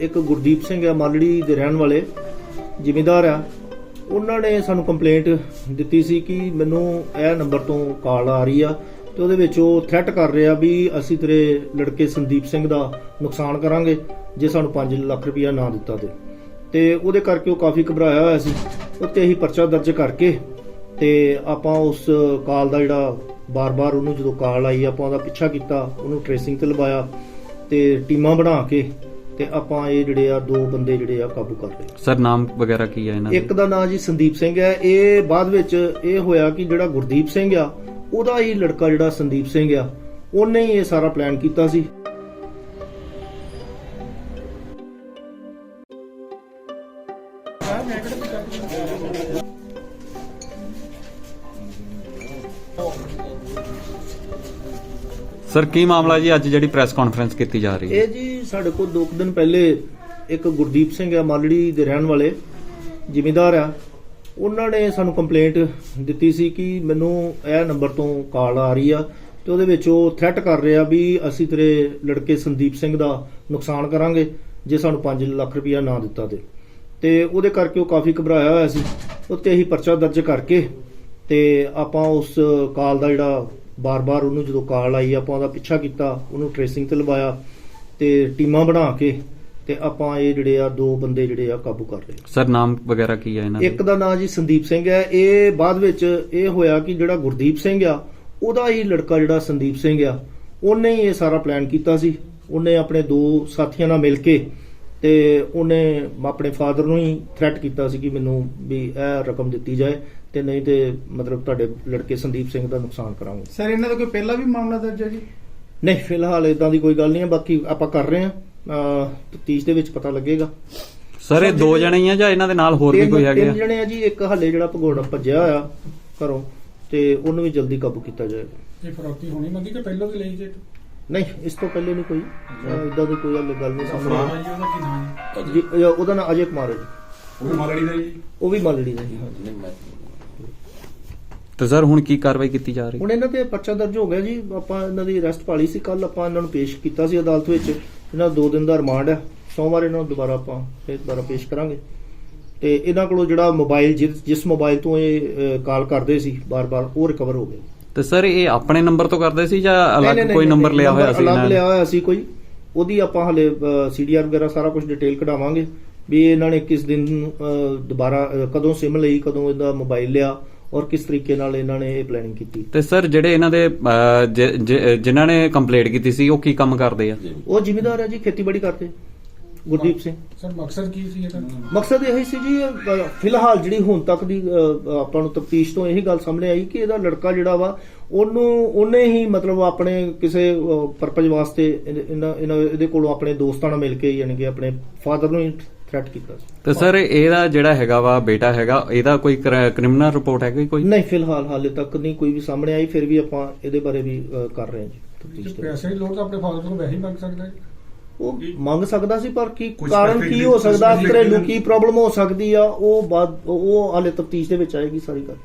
ਇੱਕ ਗੁਰਦੀਪ ਸਿੰਘ ਹੈ ਮਾਲੜੀ ਦੇ ਰਹਿਣ ਵਾਲੇ, ਜ਼ਿਮੀਂਦਾਰ ਆ, ਉਹਨਾਂ ਨੇ ਸਾਨੂੰ ਕੰਪਲੇਂਟ ਦਿੱਤੀ ਸੀ ਕਿ ਮੈਨੂੰ ਇਹ ਨੰਬਰ ਤੋਂ ਕਾਲ ਆ ਰਹੀ ਆ ਤੇ ਉਹਦੇ ਵਿੱਚ ਉਹ ਥ੍ਰੈਟ ਕਰ ਰਿਹਾ ਵੀ ਅਸੀਂ ਤੇਰੇ ਲੜਕੇ ਸੰਦੀਪ ਸਿੰਘ ਦਾ ਨੁਕਸਾਨ ਕਰਾਂਗੇ, ਜੇ ਸਾਨੂੰ 5 ਲੱਖ ਰੁਪਇਆ ਨਾ ਦਿੱਤਾ ਤੇ। ਤੇ ਉਹਦੇ ਕਰਕੇ ਉਹ ਕਾਫੀ ਘਬਰਾਇਆ ਹੋਇਆ ਸੀ। ਉੱਤੇ ਅਸੀਂ ਪਰਚਾ ਦਰਜ ਕਰਕੇ ਤੇ ਆਪਾਂ ਉਸ ਕਾਲ ਦਾ ਜਿਹੜਾ ਬਾਰ-ਬਾਰ ਉਹਨੂੰ ਜਦੋਂ ਕਾਲ ਆਈ, ਆਪਾਂ ਉਹਦਾ ਪਿੱਛਾ ਕੀਤਾ, ਉਹਨੂੰ ਟ੍ਰੇਸਿੰਗ ਤੇ ਲਵਾਇਆ ਤੇ ਟੀਮਾਂ ਬਣਾ ਕੇ ਤੇ ਆਪਾਂ ਇਹ ਜਿਹੜੇ ਆ ਦੋ ਬੰਦੇ ਜਿਹੜੇ ਆ ਕਾਬੂ ਕਰ ਲਏ। ਸਰ ਨਾਮ ਵਗੈਰਾ ਕੀ ਹੈ ਇਹਨਾਂ ਇੱਕ ਦਾ ਨਾਮ ਜੀ ਸੰਦੀਪ ਸਿੰਘ ਹੈ। ਇਹ ਬਾਅਦ ਵਿੱਚ ਇਹ ਹੋਇਆ ਕਿ ਜਿਹੜਾ ਗੁਰਦੀਪ ਸਿੰਘ ਆ ਉਹਦਾ ਹੀ ਲੜਕਾ ਜਿਹੜਾ ਸੰਦੀਪ ਸਿੰਘ ਆ ਉਹਨੇ ਹੀ ਇਹ ਸਾਰਾ ਪਲਾਨ ਕੀਤਾ ਸੀ। ਸਰ, ਕੀ ਮਾਮਲਾ ਜੀ? ਅੱਜ ਜਿਹੜੀ ਪ੍ਰੈਸ ਕਾਨਫਰੰਸ ਕੀਤੀ ਜਾ ਰਹੀ ਹੈ। ਇਹ ਜੀ ਸਾਡੇ ਕੋਲ ਦੋ ਕੁ ਦਿਨ ਪਹਿਲੇ ਇੱਕ ਗੁਰਦੀਪ ਸਿੰਘ ਆ, ਮਾਲੜੀ ਦੇ ਰਹਿਣ ਵਾਲੇ, ਜ਼ਿਮੀਂਦਾਰ ਆ। ਉਹਨਾਂ ਨੇ ਸਾਨੂੰ ਕੰਪਲੇਂਟ ਦਿੱਤੀ ਸੀ ਕਿ ਮੈਨੂੰ ਇਹ ਨੰਬਰ ਤੋਂ ਕਾਲ ਆ ਰਹੀ ਆ ਤੇ ਉਹਦੇ ਵਿੱਚ ਉਹ ਥ੍ਰੈਟ ਕਰ ਰਿਹਾ ਵੀ ਅਸੀਂ ਤੇਰੇ ਲੜਕੇ ਸੰਦੀਪ ਸਿੰਘ ਦਾ ਨੁਕਸਾਨ ਕਰਾਂਗੇ, ਜੇ ਸਾਨੂੰ 5 ਲੱਖ ਰੁਪਇਆ ਨਾ ਦਿੱਤਾ ਤੇ। ਤੇ ਉਹਦੇ ਕਰਕੇ ਉਹ ਕਾਫੀ ਘਬਰਾਇਆ ਹੋਇਆ ਸੀ। ਉੱਤੇ ਅਸੀਂ ਪਰਚਾ ਦਰਜ ਕਰਕੇ ਤੇ ਆਪਾਂ ਉਸ ਕਾਲ ਦਾ ਜਿਹੜਾ ਬਾਰ-ਬਾਰ ਉਹਨੂੰ ਜਦੋਂ ਕਾਲ ਆਈ ਆਪਾਂ ਉਹਦਾ ਪਿੱਛਾ ਕੀਤਾ ਉਹਨੂੰ ਟ੍ਰੇਸਿੰਗ ਤੇ ਲਵਾਇਆ ਤੇ ਟੀਮਾਂ ਬਣਾ ਕੇ ਤੇ ਆਪਾਂ ਇਹ ਜਿਹੜੇ ਆ ਦੋ ਬੰਦੇ ਜਿਹੜੇ ਆ ਕਾਬੂ ਕਰ ਲਏ। ਸਰ ਨਾਮ ਵਗੈਰਾ ਕੀ ਹੈ ਇਹਨਾਂ ਇੱਕ ਦਾ ਨਾਮ ਜੀ ਸੰਦੀਪ ਸਿੰਘ ਹੈ। ਇਹ ਬਾਅਦ ਵਿੱਚ ਇਹ ਹੋਇਆ ਕਿ ਜਿਹੜਾ ਗੁਰਦੀਪ ਸਿੰਘ ਆ ਉਹਦਾ ਹੀ ਲੜਕਾ ਜਿਹੜਾ ਸੰਦੀਪ ਸਿੰਘ ਆ ਉਹਨੇ ਹੀ ਇਹ ਸਾਰਾ ਪਲਾਨ ਕੀਤਾ ਸੀ। ਉਹਨੇ ਆਪਣੇ ਦੋ ਸਾਥੀਆਂ ਨਾਲ ਮਿਲ ਕੇ ਤੇ ਉਹਨੇ ਆਪਣੇ ਫਾਦਰ ਨੂੰ ਹੀ ਥ੍ਰੈਟ ਕੀਤਾ ਸੀ ਕਿ ਮੈਨੂੰ ਵੀ ਇਹ ਰਕਮ ਦਿੱਤੀ ਜਾਏ ਤੇ ਨਹੀਂ ਤੇ ਮਤਲਬ ਤੁਹਾਡੇ ਲੜਕੇ ਸੰਦੀਪ ਸਿੰਘ ਦਾ ਨੁਕਸਾਨ ਕਰਾਂਗੇ। ਸਰ ਇਹਨਾਂ ਦਾ ਕੋਈ ਪਹਿਲਾਂ ਵੀ ਮਾਮਲਾ ਦਰਜ ਹੈ ਜੀ? ਨਹੀਂ ਫਿਲਹਾਲ ਇਦਾਂ ਦੀ ਕੋਈ ਗੱਲ ਨਹੀਂ ਹੈ ਬਾਕੀ ਆਪਾਂ ਕਰ ਰਹੇ ਹਾਂ। ਤਫਤੀਸ਼ ਦੇ ਵਿੱਚ ਪਤਾ ਲੱਗੇਗਾ। ਸਰ ਇਹ ਦੋ ਜਣੇ ਹੀ ਆ ਜਾਂ ਇਹਨਾਂ ਦੇ ਨਾਲ ਹੋਰ ਵੀ ਤਿੰਨ- ਕੋਈ ਹੈਗੇ ਤਿੰਨ ਜਣੇ ਆ ਜੀ ਇੱਕ ਹੱਲੇ ਜਿਹੜਾ ਭਗੌੜਾ ਭੱਜਿਆ ਹੋਇਆ ਘਰੋਂ ਤੇ ਉਹਨੂੰ ਵੀ ਜਲਦੀ ਕਾਬੂ ਕੀਤਾ ਜਾਏਗਾ ਇਹ ਫਰੋਤੀ ਹੋਣੀ ਮੰਗੀ ਕਿ ਪਹਿਲਾਂ ਵੀ ਲਈ ਜੇ? ਨਹੀਂ ਇਸ ਤੋਂ ਪਹਿਲੇ ਨਹੀਂ ਕੋਈ। ਇਦਾਂ ਦੀ ਕੋਈ ਹੱਲੇ ਗੱਲ ਨਹੀਂ ਸਾਹਮਣੇ ਆਈ। ਜੀ ਉਹਦਾ ਕੀ ਨਾਮ ਹੈ? ਜੀ ਅ, ਉਹਦਾ ਨਾਮ ਅਜੇ ਕੁਮਾਰ ਹੈ ਜੀ। ਉਹ ਵੀ ਮਾਲੜੀ ਦਾ ਜੀ? ਉਹ ਵੀ ਮਾਲੜੀ ਦਾ ਜੀ। ਤੇ ਸਰ ਹੁਣ ਕੀ ਕਾਰਵਾਈ ਕੀਤੀ ਜਾ ਰਹੀ? ਹੁਣ ਇਹਨਾਂ ਤੇ ਪਰਚਾ ਦਰਜ ਹੋ ਗਿਆ ਜੀ। ਆਪਾਂ ਇਹਨਾਂ ਦੀ ਅਰੈਸਟ ਪਾਲੀ ਸੀ। ਕੱਲ ਆਪਾਂ ਇਹਨਾਂ ਨੂੰ ਪੇਸ਼ ਕੀਤਾ ਸੀ ਅਦਾਲਤ ਵਿੱਚ। ਇਹਨਾਂ ਦਾ ਦਿਨ ਦਾ ਰਿਮਾਂਡ ਹੈ। ਸੋਮਵਾਰ ਇਹਨਾਂ ਨੂੰ ਦੁਬਾਰਾ ਆਪਾਂ ਫਿਰ ਦੁਬਾਰਾ ਪੇਸ਼ ਕਰਾਂਗੇ। ਤੇ ਇਹਨਾਂ ਕੋਲੋਂ ਜਿਹੜਾ ਮੋਬਾਈਲ ਜਿਸ ਜਿਸ ਮੋਬਾਈਲ ਤੋਂ ਇਹ ਕਾਲ ਕਰਦੇ ਸੀ ਬਾਰ-ਬਾਰ ਉਹ ਰਿਕਵਰ ਹੋ ਗਿਆ ਤੇ ਸਰ ਇਹ ਆਪਣੇ ਨੰਬਰ ਤੋਂ ਕਰਦੇ ਸੀ ਜਾਂ ਅਲੱਗ ਕੋਈ ਨੰਬਰ ਲਿਆ ਹੋਇਆ ਸੀ ਅਲੱਗ ਲਿਆ ਹੋਇਆ ਸੀ ਕੋਈ। ਉਹਦੀ ਆਪਾਂ ਹਲੇ ਸੀਡੀਆਰ ਵਗੈਰਾ ਸਾਰਾ ਕੁਝ ਡਿਟੇਲ ਕਢਾਵਾਂਗੇ। ਵੀ ਇਹਨਾਂ ਨੇ ਕਿਸ ਦਿਨ ਦੁਬਾਰਾ ਕਦੋਂ ਸਿਮ ਲਈ ਕਦੋਂ ਇਹਦਾ ਮੋਬਾਈਲ ਲਿਆ ਔਰ ਕਿਸ ਤਰੀਕੇ ਨਾਲ ਇਹਨਾਂ ਨੇ ਇਹ ਪਲੈਨਿੰਗ ਕੀਤੀ। ਤੇ ਸਰ ਜਿਹੜੇ ਇਹਨਾਂ ਦੇ ਜਿਨ੍ਹਾਂ ਨੇ ਕੰਪਲੇਂਟ ਕੀਤੀ ਸੀ ਉਹ ਕੀ ਕੰਮ ਕਰਦੇ ਆ? ਉਹ ਜ਼ਿਮੀਦਾਰ ਹੈ ਜੀ ਖੇਤੀਬਾੜੀ ਕਰਦੇ। ਗੁਰਦੀਪ ਸਿੰਘ। ਸਰ ਮਕਸਦ ਕੀ ਸੀ ਇਹਦਾ? ਮਕਸਦ ਇਹ ਸੀ ਜੀ ਫਿਲਹਾਲ ਜਿਹੜੀ ਹੁਣ ਤੱਕ ਦੀ ਆਪਾਂ ਨੂੰ ਤਫਤੀਸ਼ ਤੋਂ ਇਹੀ ਗੱਲ ਸਾਹਮਣੇ ਆਈ ਕਿ ਇਹਦਾ ਲੜਕਾ ਜਿਹੜਾ ਵਾ ਉਹਨੂੰ ਉਹਨੇ ਹੀ ਮਤਲਬ ਆਪਣੇ ਕਿਸੇ ਪਰਪਸ ਵਾਸਤੇ ਇਹਨਾਂ ਇਹਦੇ ਕੋਲੋਂ ਆਪਣੇ ਦੋਸਤਾਂ ਨਾਲ ਮਿਲ ਕੇ ਯਾਨੀ ਕਿ ਆਪਣੇ ਫਾਦਰ ਨੂੰ ਥ੍ਰੈਟ ਕੀਤਾ ਸੀ। ਤੇ ਸਰ ਇਹਦਾ ਜਿਹੜਾ ਹੈਗਾ ਵਾ ਬੇਟਾ ਹੈਗਾ ਇਹਦਾ ਕੋਈ ਕ੍ਰਿਮੀਨਲ ਰਿਪੋਰਟ ਹੈਗੀ ਕੋਈ? ਨਹੀਂ ਫਿਲਹਾਲ ਹਾਲੇ ਤੱਕ ਨਹੀਂ ਕੋਈ ਵੀ ਸਾਹਮਣੇ ਆਈ ਫਿਰ ਵੀ ਆਪਾਂ ਇਹਦੇ ਬਾਰੇ ਵੀ ਕਰ ਰਹੇ ਹਾਂ ਜੀ। ਪੈਸੇ ਦੀ ਲੋੜ ਤਾਂ ਆਪਣੇ ਫਾਦਰ ਤੋਂ ਵੈਸੇ ਹੀ ਮੰਗ ਸਕਦਾ ਹੈ ਉਹ ਮੰਗ ਸਕਦਾ ਸੀ ਪਰ ਕੀ ਕਾਰਨ ਕੀ ਹੋ ਸਕਦਾ? ਘਰੇਲੂ ਕੀ ਪ੍ਰੋਬਲਮ ਹੋ ਸਕਦੀ ਆ? ਉਹ ਬਾਅਦ ਉਹ ਹਾਲੇ ਤਫਤੀਸ਼ ਦੇ ਵਿੱਚ ਆਏਗੀ ਸਾਰੀ ਗੱਲ।